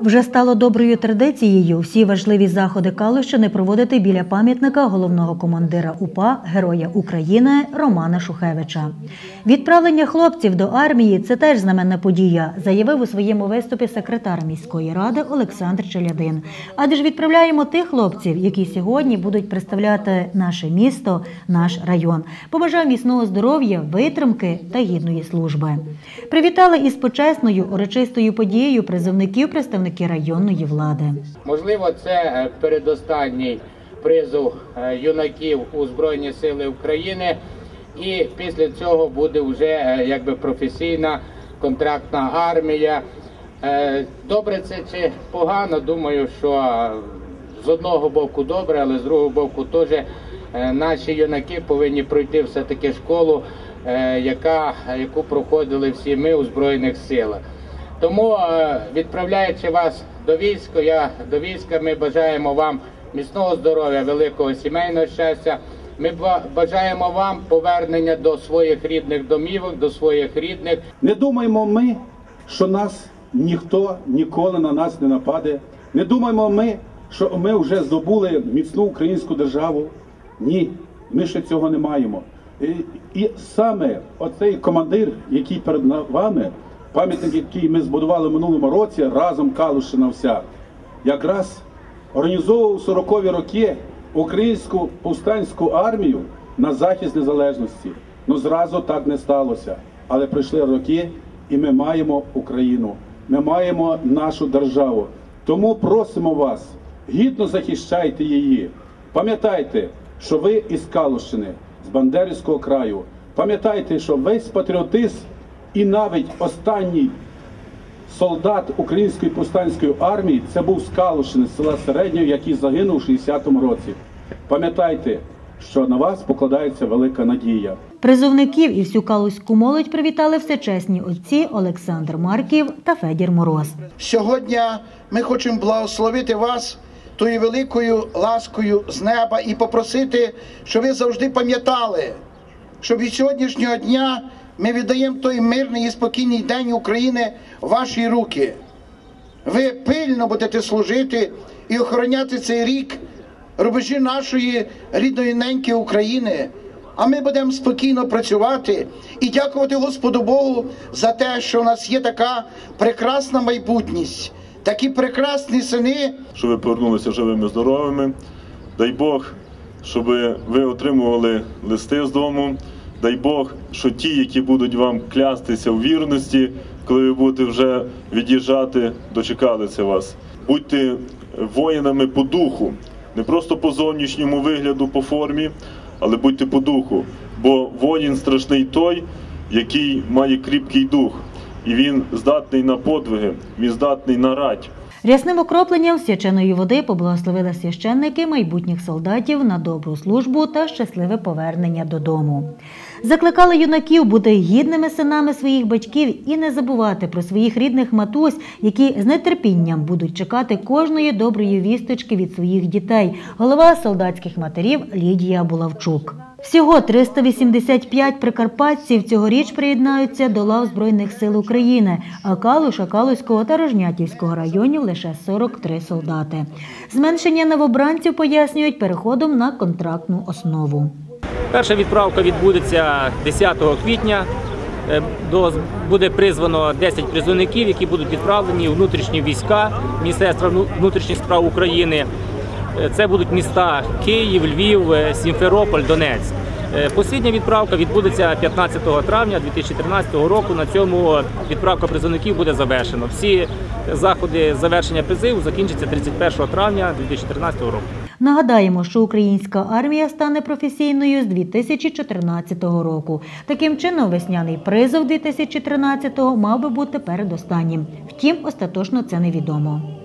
Вже стало доброю традицією всі важливі заходи Калущини проводити біля пам'ятника головного командира УПА Героя України Романа Шухевича. Відправлення хлопців до армії це теж знаменна подія, заявив у своєму виступі секретар міської ради Олександр Челядин. Адже ж відправляємо тих хлопців, які сьогодні будуть представляти наше місто, наш район. Побажав міцного здоров'я, витримки та гідної служби. Привітали із почесною урочистою подією призовників представники районної влади. Можливо, це е, передостанній призов е, юнаків у Збройні Сили України, і після цього буде вже е, якби професійна контрактна армія. Добре це чи погано? Думаю, що з одного боку добре, але з другого боку теж наші юнаки повинні пройти все-таки школу, е, яка, яку проходили всі ми у Збройних силах. Тому, е, відправляючи вас до війська, я до війська, ми бажаємо вам міцного здоров'я, великого сімейного щастя. Ми бажаємо вам повернення до своїх рідних домівок, до своїх рідних. Не думаємо ми, що нас ніхто ніколи на нас не нападе. Не думаємо ми, що ми вже здобули міцну українську державу. Ні, ми ще цього не маємо. І, і саме оцей командир, який перед вами, пам'ятник, який ми збудували минулому році, разом Калушина вся, якраз організовував 40-ві роки українську повстанську армію на захист незалежності. Ну зразу так не сталося. Але прийшли роки, і ми маємо Україну. Ми маємо нашу державу. Тому просимо вас, гідно захищайте її. Пам'ятайте, що ви із Калущини, з Бандерівського краю. Пам'ятайте, що весь патріотизм і навіть останній солдат української повстанської армії це був з з села Середнього, який загинув у 60-му році. Пам'ятайте, що на вас покладається велика надія. Призовників і всю калузьку молодь привітали всечесні отці Олександр Марків та Федір Мороз. Сьогодні ми хочемо благословити вас тою великою ласкою з неба і попросити, щоб ви завжди пам'ятали, що від сьогоднішнього дня ми віддаємо той мирний і спокійний день України в ваші руки. Ви пильно будете служити і охороняти цей рік рубежі нашої рідної неньки України. А ми будемо спокійно працювати і дякувати Господу Богу за те, що у нас є така прекрасна майбутність, такі прекрасні сини, щоб ви повернулися живими, здоровими. Дай Бог, щоб ви отримували листи з дому. Дай Бог, що ті, які будуть вам клястися у вірності, коли ви будете вже від'їжджати, дочекалися вас. Будьте воїнами по духу, не просто по зовнішньому вигляду, по формі, але будьте по духу. Бо воїн страшний той, який має кріпкий дух, і він здатний на подвиги, він здатний на рать. Рясним окропленням свяченої води поблагословили священники майбутніх солдатів на добру службу та щасливе повернення додому. Закликали юнаків бути гідними синами своїх батьків і не забувати про своїх рідних матусь, які з нетерпінням будуть чекати кожної доброї вісточки від своїх дітей. Голова солдатських матерів Лідія Булавчук. Всього 385 прикарпатців цьогоріч приєднаються до лав Збройних сил України, а Калуша, Калузького та Рожнятівського районів лише 43 солдати. Зменшення новобранців пояснюють переходом на контрактну основу. Перша відправка відбудеться 10 квітня. Е, До, буде призвано 10 призовників, які будуть відправлені у внутрішні війська Міністерства внутрішніх справ України. Це будуть міста Київ, Львів, е, Сімферополь, Донецьк. Е, Послідня відправка відбудеться 15 травня 2013 року. На цьому відправка призовників буде завершено. Всі заходи завершення призиву закінчаться 31 травня 2013 року. Нагадаємо, що українська армія стане професійною з 2014 року. Таким чином, весняний призов 2013 мав би бути передостаннім. Втім, остаточно це невідомо.